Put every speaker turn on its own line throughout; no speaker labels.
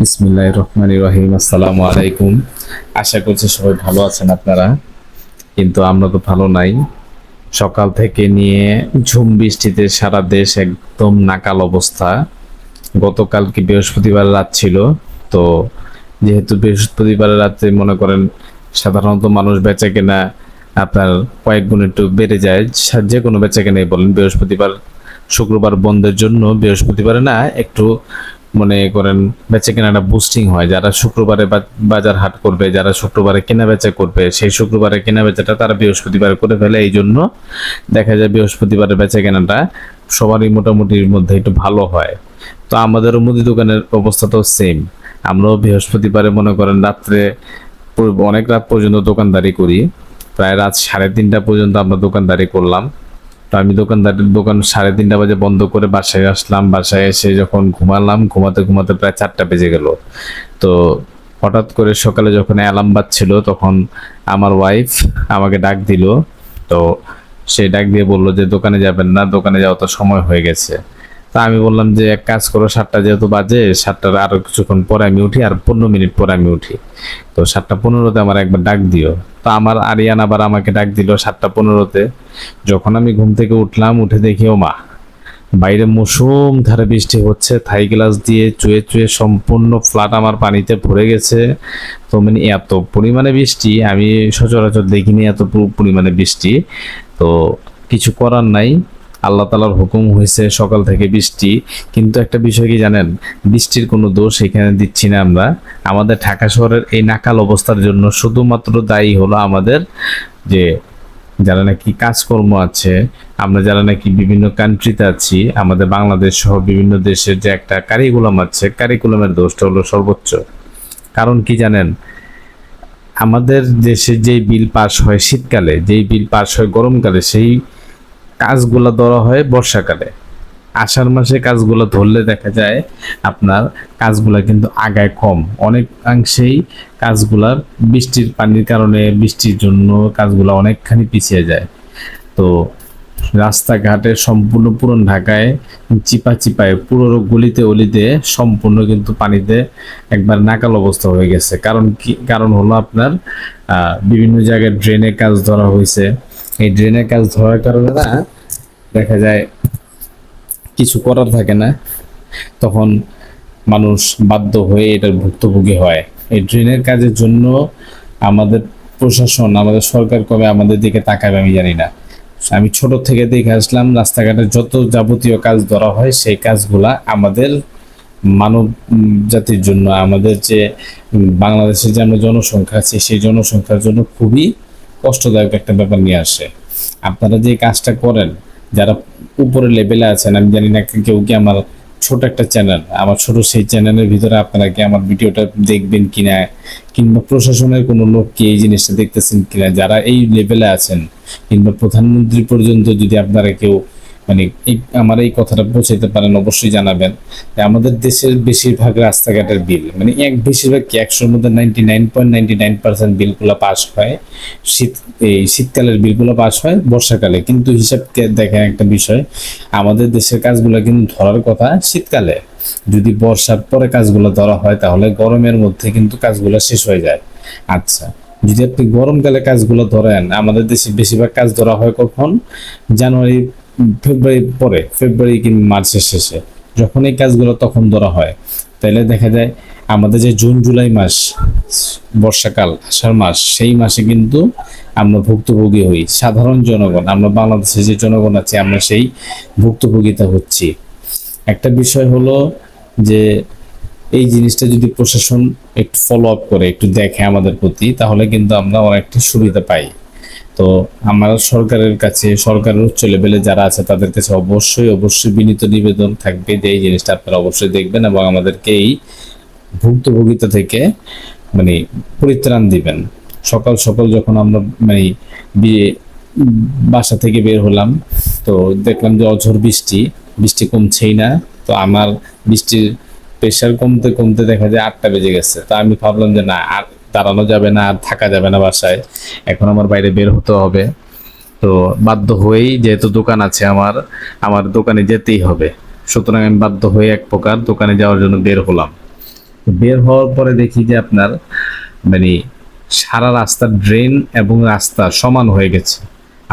বিসমিল্লাহ রহমান রহিম। আসসালামু আলাইকুম আশা করছি সবাই ভালো আছেন আপনারা। কিন্তু আমরা তো ভালো নাই। সকাল থেকে নিয়ে ঝুম বৃষ্টিতে সারা দেশ একদম নাকাল অবস্থা। গতকাল কি বৃহস্পতিবার রাত ছিল? তো যেহেতু বৃহস্পতিবার রাতে মনে করেন সাধারণত মানুষ বেচা কেনা আপনার কয়েক গুণ একটু বেড়ে যায় যে কোনো বেচা কেনাই বলেন। বৃহস্পতিবার, শুক্রবার বন্ধের জন্য বৃহস্পতিবারে না একটু মনে করেন বেচা কেনাটা বুস্টিং হয়। যারা শুক্রবারে বাজার হাট করবে, যারা শুক্রবারে কেনা বেচা করবে, সেই শুক্রবারে কেনা বেচাটা তারা বৃহস্পতিবার করে ফেলে। এই জন্য দেখা যায় বৃহস্পতিবারে বেচা কেনাটা সবারই মোটামুটির মধ্যে একটু ভালো হয়। তো আমাদেরও মুদি দোকানের অবস্থাটাও সেম আমরাও বৃহস্পতিবারে মনে করেন রাত্রে অনেক রাত পর্যন্ত দোকানদারি করি। প্রায় রাত সাড়ে তিনটা পর্যন্ত আমরা দোকানদারি করলাম। তো আমি দোকানদারের দোকান সাড়ে তিনটা বাজে বন্ধ করে বাসায় আসলাম। বাসায় এসে যখন ঘুমালাম, ঘুমাতে ঘুমাতে প্রায় চারটা বেজে গেল। তো হঠাৎ করে সকালে যখন অ্যালার্ম বাজছিল, তখন আমার ওয়াইফ আমাকে ডাক দিল। তো সে ডাক দিয়ে বলল যে, দোকানে যাবেন না, দোকানে যাওয়া তো সময় হয়ে গেছে। তা আমি বললাম যে, এক কাজ করো, সাতটা যেহেতু বাজে, সাতটার আরও কিছুক্ষণ পরে আমি উঠি আর পনেরো মিনিট পরে আমি উঠি। তো সাতটা পনেরোতে আমার একবার ডাক দিও। তো আমার আরিয়ান আবার আমাকে ডাক দিল সাতটা পনেরোতে। যখন আমি ঘুম থেকে উঠলাম, উঠে দেখি, ও মা, বাইরে মৌসুম ধারে বৃষ্টি হচ্ছে, থাই গ্লাস দিয়ে চুয়ে চুয়ে সম্পূর্ণ ফ্ল্যাট আমার পানিতে ভরে গেছে। তো মানে এত পরিমাণে বৃষ্টি, আমি সচরাচর দেখিনি এত পরিমাণে বৃষ্টি। তো কিছু করার নাই। আল্লাহ তালার হুকুম হয়েছে সকাল থেকে বৃষ্টি। কিন্তু একটা বিষয় কি জানেন? বৃষ্টির কোনো দোষ এখানে দিচ্ছি না আমরা। আমাদের ঢাকা শহরের এই নাকাল অবস্থার জন্য শুধুমাত্র দায়ী হলো আমাদের যে যারা নাকি কাজকর্ম আছে, আমরা যারা নাকি বিভিন্ন কান্ট্রিতে আছি, আমাদের বাংলাদেশ সহ বিভিন্ন দেশের যে একটা কারিকুলাম আছে কারিকুলামের দোষটা হলো সর্বোচ্চ। কারণ কি জানেন? আমাদের দেশে যেই বিল পাস হয় শীতকালে, যেই বিল পাস হয় গরমকালে, সেই কাজগুলো ধরা হয় বর্ষাকালে। আষাঢ় মাসে কাজগুলো ধরলে দেখা যায় আপনার কাজগুলা কিন্তু আগায় কম। অনেকাংশেই কাজগুলার বৃষ্টির পানির কারণে বৃষ্টির জন্য কাজগুলো অনেকখানি পিছিয়ে যায়। তো রাস্তাঘাটে সম্পূর্ণ পুরন ঢাকায় চিপা চিপায় পুরো গলিতে অলিতে সম্পূর্ণ কিন্তু পানিতে একবার নাকাল অবস্থা হয়ে গেছে। কারণ কি, কারণ হলো আপনার বিভিন্ন জায়গায় ড্রেনে কাজ ধরা হয়েছে। এই ড্রেনের কাজ ধরার কারণে না দেখা যায় কিছু করার থাকে না। তখন মানুষ বাধ্য হয়ে এটার ভুক্তভোগী হয়। এই ড্রেনের কাজের জন্য আমাদের প্রশাসন, আমাদের সরকার কবে আমাদের দিকে তাকাবে আমি জানি না। আমি ছোট থেকে দেখে আসলাম, রাস্তাঘাটে যত যাবতীয় কাজ ধরা হয়, সেই কাজগুলা আমাদের মানব জাতির জন্য, আমাদের যে বাংলাদেশের যে আমরা জনসংখ্যা আছে, সেই জনসংখ্যার জন্য খুবই কষ্টদায়ক একটা ব্যাপার নিয়ে আসে। আপনারা যে কাজটা করেন, যারা উপরে লেভেলে আছেন, আমি জানি না কেউ কি আমার ছোট একটা চ্যানেল আমার ছোট সেই চ্যানেলের ভিতরে আপনারা কি আমার ভিডিওটা দেখবেন কিনা, কিংবা প্রশাসনের কোনো লোক কি এই জিনিসটা দেখতেছেন কিনা, যারা এই লেভেলে আছেন, কিংবা প্রধানমন্ত্রী পর্যন্ত যদি আপনারা কেউ মানে এই আমার এই কথাটা পৌঁছাতে পারেন, অবশ্যই জানাবেন। আমাদের দেশের বেশিরভাগ রাস্তাঘাটের বিল মানে এক বেশিরভাগ কি একশোর মধ্যে ninety nine point ninety nine percent বিলগুলো পাস হয়। শীত এই শীতকালের বিলগুলো পাস হয় বর্ষাকালে। কিন্তু হিসাবকে দেখেন একটা বিষয়, আমাদের দেশের কাজগুলো কিন্তু ধরার কথা শীতকালে। যদি বর্ষার পরে কাজগুলো ধরা হয়, তাহলে গরমের মধ্যে কিন্তু কাজগুলো শেষ হয়ে যায়। আচ্ছা যদি আপনি গরমকালে কাজগুলো ধরেন, আমাদের দেশে বেশিরভাগ কাজ ধরা হয় কখন? জানুয়ারি ফেব্রুয়ারি পরে, ফেব্রুয়ারি কিংবা মার্চের শেষে, যখন এই কাজগুলো তখন ধরা হয়। তাহলে দেখা যায় আমাদের যে জুন, জুলাই মাস, বর্ষাকাল, আষাঢ় মাস, সেই মাসে কিন্তু আমরা ভুক্তভোগী হই। সাধারণ জনগণ, আমরা বাংলাদেশে যে জনগণ আছে, আমরা সেই ভুক্তভোগিতা হচ্ছি। একটা বিষয় হলো যে এই জিনিসটা যদি প্রশাসন একটু ফলো আপ করে, একটু দেখে আমাদের প্রতি, তাহলে কিন্তু আমরা অনেকটা সুবিধা পাই। তো আমার সরকারের কাছে, সরকারের উচ্চ লেভেলে যারা আছে তাদের কাছে অবশ্যই অবশ্যই বিনীত নিবেদন থাকবে যে এই জিনিসটা আপনারা অবশ্যই দেখবেন এবং আমাদেরকে এই ভুক্তভোগিতা থেকে মানে পরিত্রাণ দিবেন। সকাল সকাল যখন আমরা মানে বিয়ে, বাসা থেকে বের হলাম, তো দেখলাম যে অঝোর বৃষ্টি বৃষ্টি কমছেই না। তো আমার বৃষ্টির প্রেশার কমতে কমতে দেখা যায় আটটা বেজে গেছে। তো আমি ভাবলাম যে না, আর দাঁড়ানো যাবে না, আর থাকা যাবে না বাসায়। এখন আমার বাইরে বের হতে হবে। তো বাধ্য হয়েই যেহেতু দোকান আছে আমার আমার দোকানে যেতেই হবে। সুতরাং আমি বাধ্য হয়ে এক প্রকার দোকানে যাওয়ার জন্য বের হলাম। বের হওয়ার পরে দেখি যে আপনার মানে সারা রাস্তা ড্রেন এবং রাস্তা সমান হয়ে গেছে।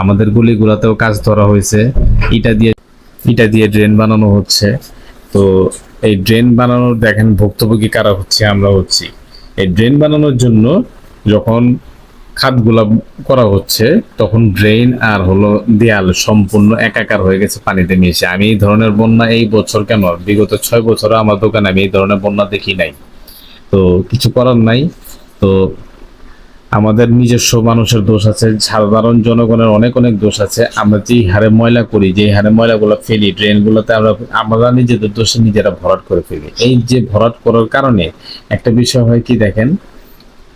আমাদের গলিগুলোতেও কাজ ধরা হয়েছে। ইটা দিয়ে ইটা দিয়ে ড্রেন বানানো হচ্ছে। তো এই ড্রেন বানানোর দেখেন ভুক্তভোগী কারা হচ্ছে আমরা হচ্ছি। এই ড্রেন বানানোর জন্য যখন খাতগুলা করা হচ্ছে, তখন ড্রেন আর হলো দেয়াল সম্পূর্ণ একাকার হয়ে গেছে পানিতে মিশে। আমি এই ধরনের বন্যা এই বছর কেন? বিগত ছয় বছর আমার দোকানে আমি এই ধরনের বন্যা দেখি নাই। তো কিছু করার নাই। তো আমাদের নিজস্ব মানুষের দোষ আছে, সাধারণ জনগণের অনেক অনেক দোষ আছে। আমরা যেই হারে ময়লা করি, যেই হারে ময়লাগুলো ফেলি, ড্রেনগুলোতে আমরা আমরা নিজেদের দোষে নিজেরা ভরাট করে ফেলি। এই যে ভরাট করার কারণে একটা বিষয় হয় কি দেখেন,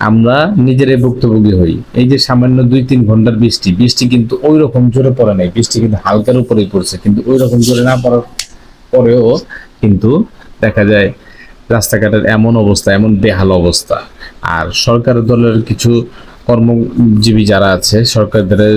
আমরা নিজেরাই ভুক্তভোগী হই। এই যে সামান্য দুই তিন ঘণ্টার বৃষ্টি বৃষ্টি কিন্তু ওই রকম জোরে পড়ে নাই, বৃষ্টি কিন্তু হালকার উপরেই পড়ছে, কিন্তু ওই রকম জোরে না পড়ার পরেও কিন্তু দেখা যায় রাস্তাঘাটের এমন অবস্থা, এমন বেহাল অবস্থা। আর সরকার দলের কিছু কর্মজীবী যারা আছে সরকারদের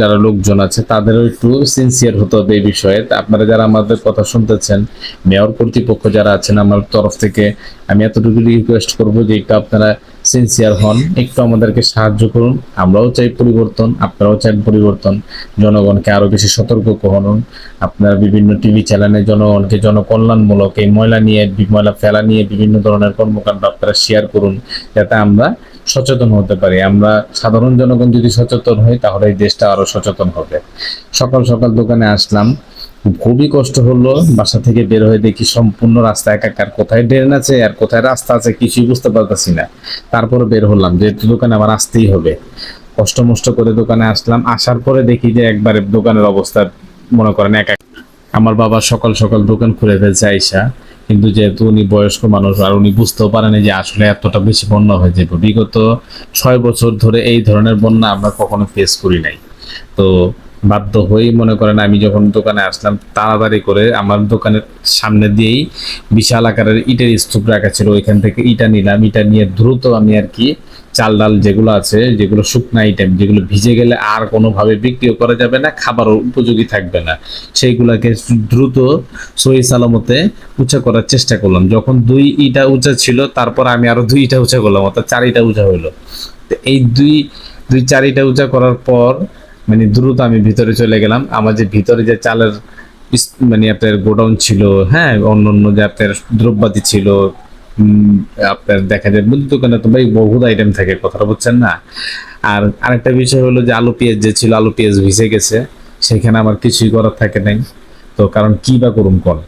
যারা লোকজন আছে, তাদেরও একটু সিনসিয়ার হতে হবে এই বিষয়ে। আপনারা যারা আমাদের কথা শুনতেছেন, মেয়র কর্তৃপক্ষ যারা আছেন, আমার তরফ থেকে আমি এতটুকু রিকোয়েস্ট করব যে একটু আপনারা সিনসিয়ার হন, একটু আমাদেরকে সাহায্য করুন। আমরাও চাই পরিবর্তন, আপনারাও চান পরিবর্তন। জনগণকে আরও বেশি সতর্ক করুন। আপনারা বিভিন্ন টিভি চ্যানেলে জনগণকে জনকল্যাণমূলক এই ময়লা নিয়ে, ময়লা ফেলা নিয়ে বিভিন্ন ধরনের কর্মকাণ্ড আপনারা শেয়ার করুন, যাতে আমরা সচেতন হতে পারি। আমরা সাধারণ জনগণ যদি সচেতন হই, তাহলে এই দেশটা আরও সচেতন হবে। সকাল সকাল দোকানে আসলাম। খুবই কষ্ট হলো। বাসা থেকে বের হয়ে দেখি সম্পূর্ণ রাস্তা একাকার। কোথায় ড্রেন আছে আর কোথায় রাস্তা আছে কিছুই বুঝতে পারতেছি না। তারপরে বের হলাম। যে দোকানে আমার আসতেই হবে। কষ্ট মষ্ট করে দোকানে আসলাম। আসার পরে দেখি যে একবারে দোকানের অবস্থা মনে করেন একা আমার বাবা সকাল সকাল দোকান খুলে ফেলছে আইসা। কিন্তু যেহেতু উনি বয়স্ক মানুষ আর উনি বুঝতেও পারেনি যে আসলে এতটা বেশি বন্যা হয়ে যাবে। বিগত ছয় বছর ধরে এই ধরনের বন্যা আমরা কখনো ফেস করি নাই। তো বাধ্য হয়েই মনে করেন আমি যখন দোকানে আসলাম, তাড়াতাড়ি করে আমার দোকানের সামনে দিয়েই বিশাল আকারের ইটের স্তূপ রাখা ছিল। ওইখান থেকে ইটা নিলাম। ইটা নিয়ে দ্রুত আমি আর কি চাল ডাল যেগুলো আছে, যেগুলো শুকনা আইটেম যেগুলো ভিজে গেলে আর কোনোভাবে বিক্রিও করা যাবে না, খাবারও উপযোগী থাকবে না। সেইগুলাকে দ্রুত সহি সালামতে উঁচা করার চেষ্টা করলাম। যখন দুই ইটা উঁচা ছিল, তারপর আমি আরও দুই ইটা উঁচা করলাম, অর্থাৎ চার ইটা উঁচা হইল। এই দুই দুই চার ইটা উঁচা করার পর মানে দ্রুত আমি ভিতরে চলে গেলাম। আমার যে ভিতরে যে চালের মানে আপনার গোডাউন ছিল হ্যাঁ অন্য অন্য যে আপনার দ্রব্যাদি ছিল আপনার দেখা যায় মুদি দোকানে তো ভাই বহুত আইটেম থাকে, কথাটা বুঝছেন না? আর আরেকটা বিষয় হলো যে আলু পেঁয়াজ যে ছিল, আলু পেঁয়াজ ভিজে গেছে, সেখানে আমার কিছুই করার থাকে নাই। তো কারণ কি বা করুন কল?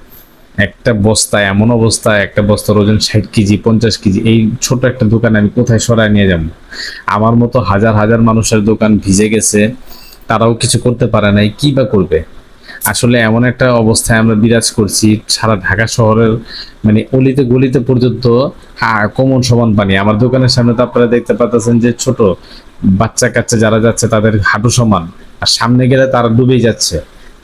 একটা বস্তা, এমন অবস্থা, একটা বস্তার ওজন ষাট কেজি, পঞ্চাশ কেজি, এই ছোট একটা দোকান আমি কোথায় সরায় নিয়ে যাব? আমার মতো হাজার হাজার মানুষের দোকান ভিজে গেছে তারাও কিছু করতে পারে নাই, কি বা করবে? আসলে এমন একটা অবস্থায় আমরা বিরাজ করছি, সারা ঢাকা শহরের মানে অলিতে গলিতে পর্যন্ত কমন সমান পানি। আমার দোকানের সামনে তো আপনারা দেখতে পাচ্ছেন যে ছোট বাচ্চা কাচ্চা যারা যাচ্ছে, তাদের হাঁটু সমান। আর সামনে গেলে তারা ডুবেই যাচ্ছে।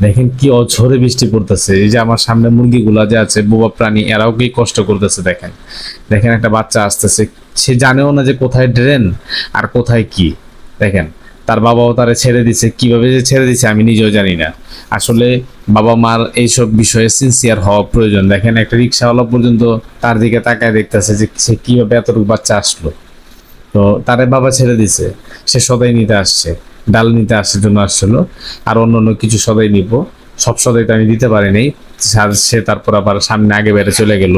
দেখেন কি অঝরে বৃষ্টি পড়তেছে। এই যে আমার সামনে মুরগিগুলা যে আছে, বোবা প্রাণী, এরাও কি কষ্ট করতেছে দেখেন। দেখেন একটা বাচ্চা আসতেছে, সে জানেও না যে কোথায় ড্রেন আর কোথায় কি। দেখেন তার বাবাও তারে ছেড়ে দিছে। কীভাবে যে ছেড়ে দিছে আমি নিজেও জানি না। আসলে বাবা মার এইসব বিষয়ে সিনসিয়ার হওয়া প্রয়োজন। দেখেন একটা রিক্সাওয়ালা পর্যন্ত তার দিকে তাকায় দেখতেছে যে সে কীভাবে এতটুকু বাচ্চা আসলো। তো তারে বাবা ছেড়ে দিছে। সে সদাই নিতে আসছে। ডাল নিতে আসার জন্য আসছিল। আর অন্য অন্য কিছু সদাই নিব। সব সদাই তো আমি দিতে পারিনি। সে তারপর আবার সামনে আগে বেড়ে চলে গেল।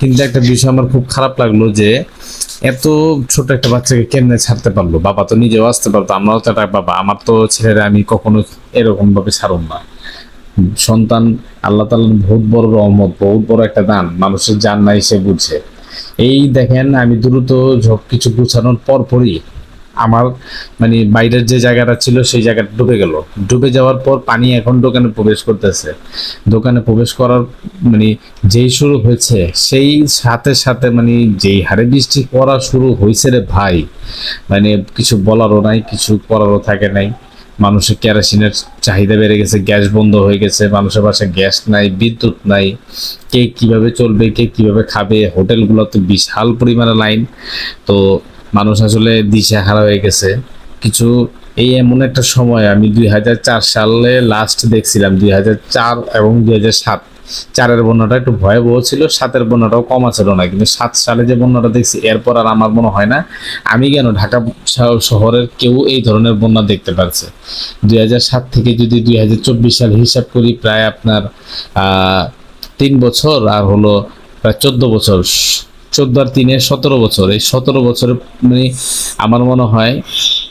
কিন্তু একটা বিষয় আমার খুব খারাপ লাগল যে, এত ছোট একটা বাচ্চাকে কেমনে ছাড়তে পারল? বাবা তো নিজেও আসতে পারতো, আমরাও তো একটা বাবা। আমার তো ছেলেরা আমি কখনো এরকম ভাবে ছাড়ুন না। সন্তান, আল্লাহ তালার বহুত বড় রহমত, বহুত বড় একটা দান, মানুষের জান নাই সে বুঝে। এই দেখেন, আমি দ্রুত কিছু গুছানোর পর পরই আমার মানে বাইরের যে জায়গাটা ছিল সেই জায়গাটা ডুবে গেল। ডুবে যাওয়ার পর পানি এখন দোকানে প্রবেশ করতেছে। দোকানে প্রবেশ করার মানে যেই শুরু হয়েছে, সেই সাথে সাথে মানে যেই হারে বৃষ্টি পড়া শুরু হয়েছে রে ভাই মানে কিছু বলারও নাই, কিছু করারও থাকে নাই। মানুষের কেরোসিনের চাহিদা বেড়ে গেছে, গ্যাস বন্ধ হয়ে গেছে, মানুষের বাসায় গ্যাস নাই, বিদ্যুৎ নাই। কে কীভাবে চলবে, কে কীভাবে খাবে, হোটেলগুলোতে বিশাল পরিমাণে লাইন। তো মানুষ আসলে দিশেহারা হয়ে গেছে। কিছু এই এমন একটা সময় আমি দুই হাজার চার সালে লাস্ট দেখছিলাম, দুই হাজার চার এবং দুই চারের বন্যাটা একটু ভয়াবহ ছিল, সাতের বন্যাটাও কমা ছিল না, কিন্তু সাত সালে যে বন্যাটা দেখছি, এরপর আর আমার মনে হয় না আমি কেন ঢাকা শহরের কেউ এই ধরনের বন্যা দেখতে পারছে। দুই হাজার সাত থেকে যদি দুই হাজার চব্বিশ সাল হিসাব করি, প্রায় আপনার তিন বছর আর হলো প্রায় চোদ্দ বছর। চোদ্দ আর তিনে সতেরো বছর। এই সতেরো বছরে মানে আমার মনে হয়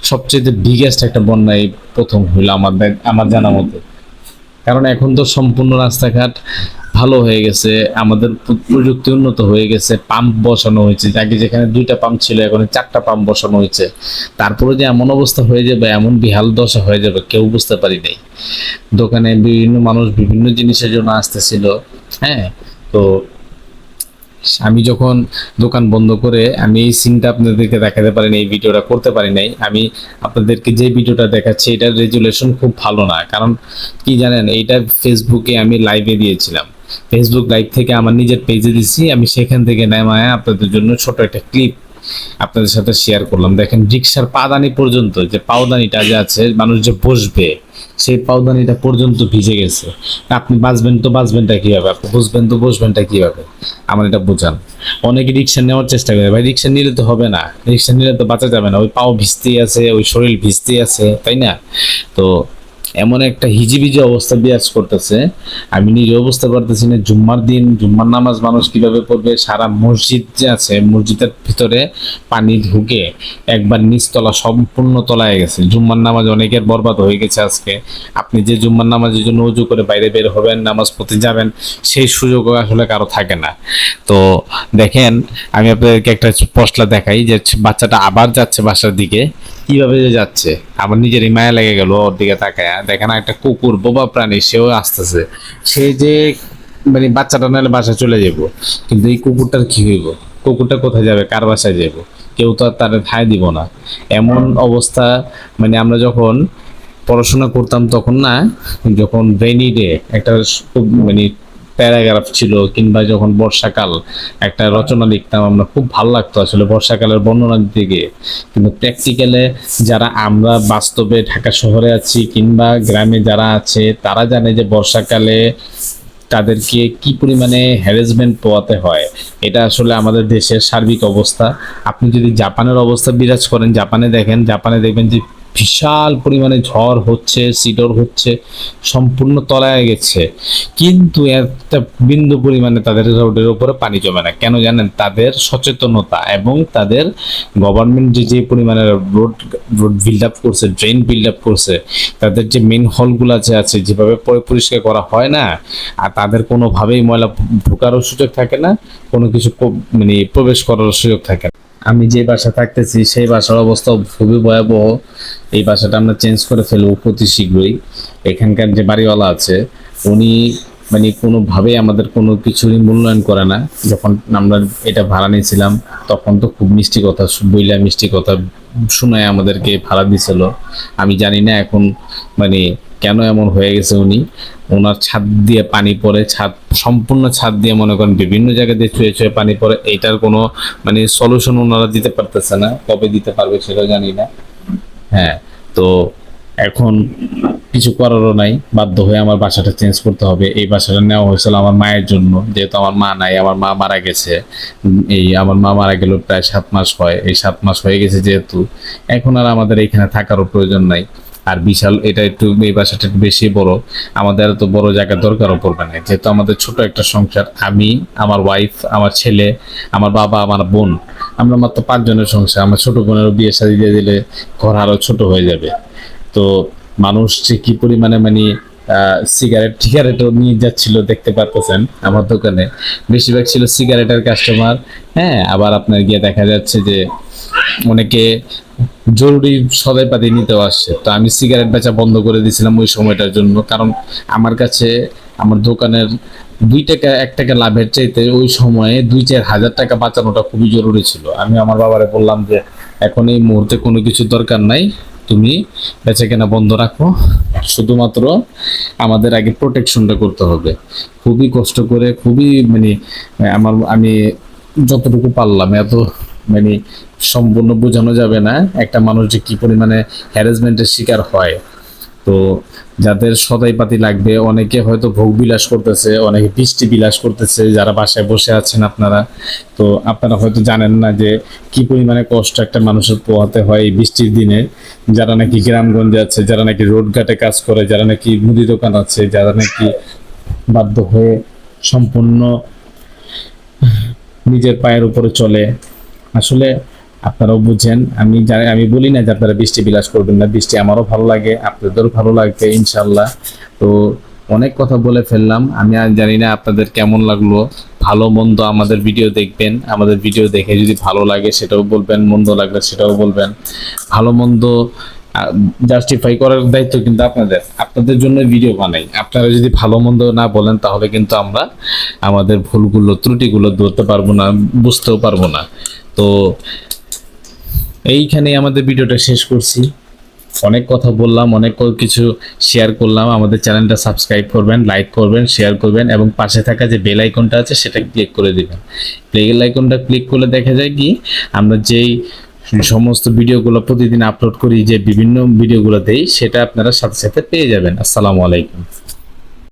সবচেয়ে বিগেস্ট একটা বন্যা এই প্রথম হইল আমার আমার জানা মতে। কারণ এখন তো সম্পূর্ণ রাস্তাঘাট ভালো হয়ে গেছে, আমাদের প্রযুক্তি উন্নত হয়ে গেছে পাম্প বসানো হয়েছে। আগে যেখানে দুইটা পাম্প ছিল, এখন চারটা পাম্প বসানো হয়েছে। তারপরে যে এমন অবস্থা হয়ে যাবে, এমন বিহাল দশা হয়ে যাবে, কেউ বুঝতে পারি নাই। দোকানে বিভিন্ন মানুষ বিভিন্ন জিনিসের জন্য আসতেছিল হ্যাঁ? তো আমি যখন দোকান বন্ধ করে আমি এই সিনটা আপনাদেরকে দেখাতে পারি এই ভিডিওটা করতে পারি নাই, আমি আপনাদেরকে যে ভিডিওটা দেখাচ্ছি, এটার রেজুলেশন খুব ভালো না। কারণ কি জানেন, এইটা ফেসবুকে আমি লাইভে দিয়েছিলাম। ফেসবুক লাইভ থেকে আমার নিজের পেজে দিছি, আমি সেখান থেকে নেমায় আপনাদের জন্য ছোট একটা ক্লিপ আপনাদের সাথে শেয়ার করলাম। দেখেন রিক্সার পাদানি পর্যন্ত, যে পাওদানিটা যে আছে, মানুষ যে বসবে, সেই পাওদানিটা পর্যন্ত ভিজে গেছে। আপনি বাঁচবেন তো বাঁচবেনটা কীভাবে? আপনি বসবেন তো বসবেনটা কীভাবে? আমার এটা বোঝান। অনেকে রিক্সা নেওয়ার চেষ্টা করে। ভাই, রিক্সা নিলে তো হবে না। রিক্সা নিলে তো বাঁচা যাবে না। ওই পাও ভিজতেই আছে, ওই শরীর ভিজতেই আছে, তাই না? তো এমন একটা হিজিবিজি অবস্থা বিরাজ করতেছে। আমি নিজে অবস্থা পারতেছি না, জুম্মার দিন, জুম্মার নামাজ মানুষ কীভাবে পড়বে? সারা মসজিদ যে আছে, মসজিদের ভিতরে পানি ঢুকে একবার নিচতলা সম্পূর্ণ তলায় গেছে। জুম্মার নামাজ অনেকের বরবাদ হয়ে গেছে আজকে। আপনি যে জুম্মার নামাজের জন্য উজু করে বাইরে বের হবেন, নামাজ পড়তে যাবেন, সেই সুযোগও আসলে কারও থাকে না। তো দেখেন, আমি আপনাদেরকে একটা পশলা দেখাই যে বাচ্চাটা আবার যাচ্ছে বাসার দিকে। কীভাবে যাচ্ছে? আমার নিজেরই মায়া লেগে গেল ওর দিকে তাকায়। দেখেন একটা কুকুর, বোবা প্রাণী, সেও আসতেছে। সে যে মানে বাচ্চাটা নাহলে বাসায় চলে যাব কিন্তু এই কুকুরটার কি হইব? কুকুরটা কোথায় যাবে? কার বাসায় যাব কেউ তো আর তার ঠায় দিব না। এমন অবস্থা মানে আমরা যখন পড়াশোনা করতাম তখন না, যখন রেনি ডে একটা মানে প্যারাগ্রাফ ছিল কিংবা যখন বর্ষাকাল একটা রচনা লিখতাম, আমরা খুব ভালো লাগতো আসলে বর্ষাকালের বর্ণনা দিতে গিয়ে। কিন্তু প্র্যাকটিক্যালে যারা আমরা বাস্তবে ঢাকা শহরে আছি কিংবা গ্রামে যারা আছে, তারা জানে যে বর্ষাকালে তাদেরকে কি পরিমাণে হ্যারাসমেন্ট পোয়াতে হয়। এটা আসলে আমাদের দেশের সার্বিক অবস্থা। আপনি যদি জাপানের অবস্থা বিরাজ করেন, জাপানে দেখেন, জাপানে দেখবেন যে বিশাল পরিমাণে ঝড় হচ্ছে, সিডর হচ্ছে, সম্পূর্ণ তলায় গেছে। কিন্তু একটা বিন্দু পরিমাণে তাদের রোডের উপরে পানি জমে না। কেন জানেন? তাদের সচেতনতা এবং তাদের গভর্নমেন্ট যে যে পরিমাণে রোড রোড বিল্ড আপ করছে ড্রেন বিল্ড আপ করছে, তাদের যে মেন হলগুলো আছে আছে, যেভাবে পরি- পরিষ্কার করা হয় না, আর তাদের কোনোভাবেই ময়লা ঢোকারও সুযোগ থাকে না, কোনো কিছু মানে প্রবেশ করার সুযোগ থাকে না। আমি যে বাসা থাকতেছি, সেই বাসার অবস্থা খুবই ভয়াবহ। এই বাসাটা আমরা চেঞ্জ করে ফেলব অতি শীঘ্রই। এখানকার যে বাড়িওয়ালা আছে, উনি মানে কোনোভাবেই আমাদের কোনো কিছুরই মূল্যায়ন করে না। যখন আমরা এটা ভাড়া নিয়েছিলাম, তখন তো খুব মিষ্টি কথা, বইলা মিষ্টি কথা শোনায় আমাদেরকে ভাড়া দিছিল। আমি জানি না এখন মানে কেন এমন হয়ে গেছে উনি? ওনার ছাদ দিয়ে পানি পড়ে, ছাদ, সম্পূর্ণ ছাদ দিয়ে মনে করেন বিভিন্ন জায়গা দিয়ে ছুঁয়ে চুয়ে পানি পড়ে এইটার কোনো মানে সলিউশন ওনারা দিতে পারতেছে না। কবে দিতে পারবে সেটা জানি না। হ্যাঁ তো এখন কিছু করারও নাই। বাধ্য হয়ে আমার বাসাটা চেঞ্জ করতে হবে। এই বাসাটা নেওয়া হয়েছিল আমার মায়ের জন্য। যেহেতু আমার মা নাই, আমার মা মারা গেছে। এই আমার মা মারা গেল প্রায় সাত মাস হয়। এই সাত মাস হয়ে গেছে যেহেতু। এখন আর আমাদের এখানে থাকারও প্রয়োজন নাই। আর বিশাল, এটা একটু এই বাসাটা একটু বেশি বড়। আমাদের এত বড় জায়গা দরকারও পড়বে না। যেহেতু আমাদের ছোট একটা সংসার, আমি, আমার ওয়াইফ আমার ছেলে, আমার বাবা, আমার বোন, আমরা মাত্র পাঁচজনের সংসার। আমার ছোট বোনেরও বিয়ে শাদী দিয়ে দিলে ঘর আরও ছোট হয়ে যাবে। তো মানুষ যে কি পরিমাণে মানে সিগারেট টিগারেটও নিয়ে যাচ্ছিল, দেখতে পারতেছেন আমার দোকানে। বেশিরভাগ ছিল সিগারেটের কাস্টমার হ্যাঁ আবার আপনার গিয়ে দেখা যাচ্ছে যে অনেকে জরুরি সদাইপাতি নিতেও আসছে। তো আমি সিগারেট বেচা বন্ধ করে দিয়েছিলাম ওই সময়টার জন্য। কারণ আমার কাছে আমার দোকানের দুই টাকা, এক টাকা লাভের চাইতে ওই সময়ে দুই, চার হাজার টাকা বাঁচানোটা খুবই জরুরি ছিল। আমি আমার বাবারে বললাম যে, এখন এই মুহূর্তে কোনো কিছু দরকার নাই। তুমি বেচা কেনা বন্ধ রাখো। শুধুমাত্র আমাদের আগে প্রোটেকশনটা করতে হবে। খুবই কষ্ট করে, খুবই মানে আমার, আমি যতটুকু পারলাম, এত মানে সম্পূর্ণ বোঝানো যাবে না একটা মানুষ যে কি পরিমাণে হ্যারাসমেন্টের শিকার হয়। তো যাদের সদাই পাতি লাগবে, অনেকে হয়তো ভোগ বিলাস করতেছে, অনেকে বৃষ্টি বিলাস করতেছে, যারা বাসায় বসে আছেন আপনারা। তো আপনারা হয়তো জানেন না যে কি পরিমাণে কষ্ট একটা মানুষের পোহাতে হয় এই বৃষ্টির দিনে। যারা নাকি গ্রামগঞ্জে আছে, যারা নাকি রোড ঘাটে কাজ করে, যারা নাকি মুদি দোকান আছে, যারা নাকি বাধ্য হয়ে সম্পূর্ণ নিজের পায়ের উপরে চলে। আসলে আপনারাও বুঝেন, আমি জানি, আমি বলি না যে আপনারা বৃষ্টি বিলাস করবেন না, বৃষ্টি আমারও ভালো লাগে, আপনাদেরও ভালো লাগবে ইনশাল্লাহ তো অনেক কথা বলে ফেললাম, আমি আর জানি না আপনাদের কেমন লাগল। ভালো, মন্দ আমাদের ভিডিও দেখবেন, আমাদের ভিডিও দেখে যদি ভালো লাগে সেটাও বলবেন, মন্দ লাগলে সেটাও বলবেন। ভালো, মন্দ জাস্টিফাই করার দায়িত্ব কিন্তু আপনাদের। আপনাদের জন্য ভিডিও বানাই। আপনারা যদি ভালো মন্দ না বলেন, তাহলে কিন্তু আমরা আমাদের ভুলগুলো, ত্রুটিগুলো ধরতে পারব না, বুঝতেও পারব না। তো এইখানেই আমাদের ভিডিওটা শেষ করছি। অনেক কথা বললাম, অনেক কিছু শেয়ার করলাম। আমাদের চ্যানেলটা সাবস্ক্রাইব করবেন লাইক করবেন শেয়ার করবেন এবং পাশে থাকা যে বেল আইকনটা আছে, সেটা ক্লিক করে দিবেন। বেল আইকনটা ক্লিক করলে দেখা যায় কি, আমরা যেই সমস্ত ভিডিওগুলো প্রতিদিন আপলোড করি যে বিভিন্ন ভিডিওগুলো দেই, সেটা আপনারা সাথে সাথে পেয়ে যাবেন। আসসালামু আলাইকুম।